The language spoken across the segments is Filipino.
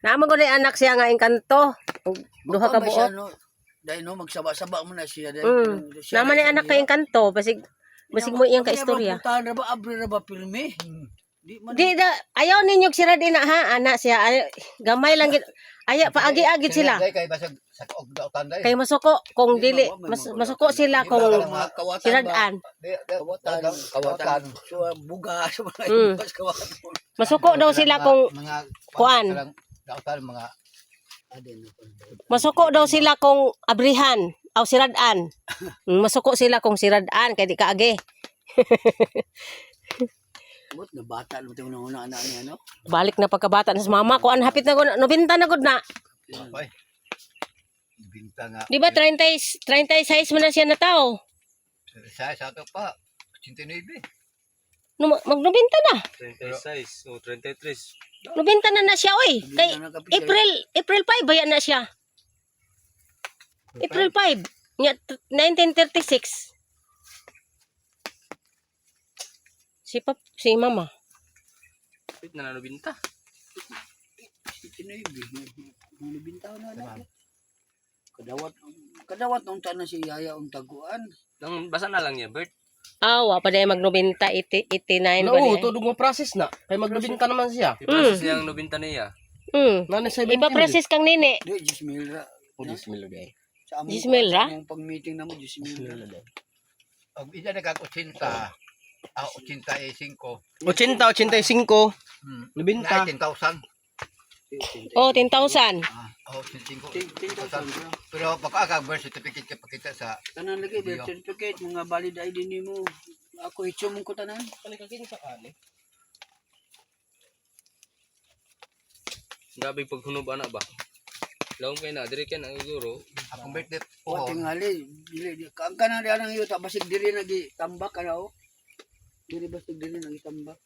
Naman ko na anak siya nga engkanto. Duha ka buok. no? Dahil no, magsaba-saba mo na siya. Dahil, Mm. siya Naman ni na anak ka engkanto. Basig, basig mo iyang ka Kaya istorya. ba, putahan na ba, abri na ba, pirmi? Di man. Di da, ayaw ninyo sira din na ha, anak siya. Ay, gamay lang gid. Aya pa agi-agit sila. Kay basag sa kaog dautan day. Kay masuko kung Di dili mas, masuko sila kung siradan. Kawatan. kawatan. So, buga. Mga Mm. kawatan. Masuko daw sila kung kuan. Dautan mga Adin, masuko daw sila kung abrihan aw siradan. Mm, Masuko sila kung siradan kay di kaagi. But, na bata, lumutang na una anak niya, no? Balik na pagkabata na sa mama ko an hapit na gud nobinta na gud na. Ay. Binta nga. Di ba 30 36 man na siya na tao. Sa sa ato pa 89. No, magnobinta na. 36 o 33. Nobinta na na siya oy. Kay. April April 5 ba yan na siya? April 5. Nya t- 1936. Si pap si mama. Wait na na na. Kadawat, kadawat nung na si Yaya ang taguan. Nang basa na lang niya, Bert. Awa pa dahil magnobinta 80 89 No, ba oo, dahil. tudog mo process na. Kay maglubinta naman siya. I-process niya ang nubinta niya. Hmm. Nani 70 Iba process kang nini. Di, Diyos milra. O, 10 mil gay. Sa among Jismil, ra? Sa among pag-meeting na mo, Diyos milra. Og ida nagag 80. Ah 85. 80, 85. Hmm. Nubinta. 19,000. Oh, 10,000. Ah, oh 85. Ting- ting- thousand, bro. Pero baka ka birth certificate ka pakita sa Tanan lagi, birth certificate, mga valid ID ni mo. Ako, hitso mong ko tanan. Gabi paghunob ana ba? Laong kay na, dire kay na siguro. akong birthday. O, Oo. tingali. Dili, di. Kaang ka na diyan ang iyo, basig dili nagi tambak ka na, o. Dili basig dili nagi tambak.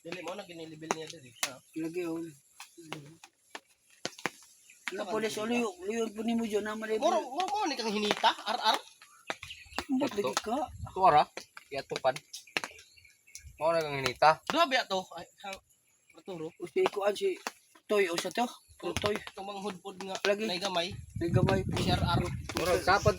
Dili mo na ginilibil niya diri. Lagi, o. Nga polis, o, liyo, liyo po ni mo dyan, naman ay Moro mo mo ni kang hinita, RR. Ba't lagi ka? Tuwara. Kaya tupad. Mo na kang hinita. Duha ba to? Ay, ha- Arturo, O si Kuan, si Toy, o sa to. Toy, mga hudpod nga Lagi. nay gamay, may gamay. CRR. Mura kapad to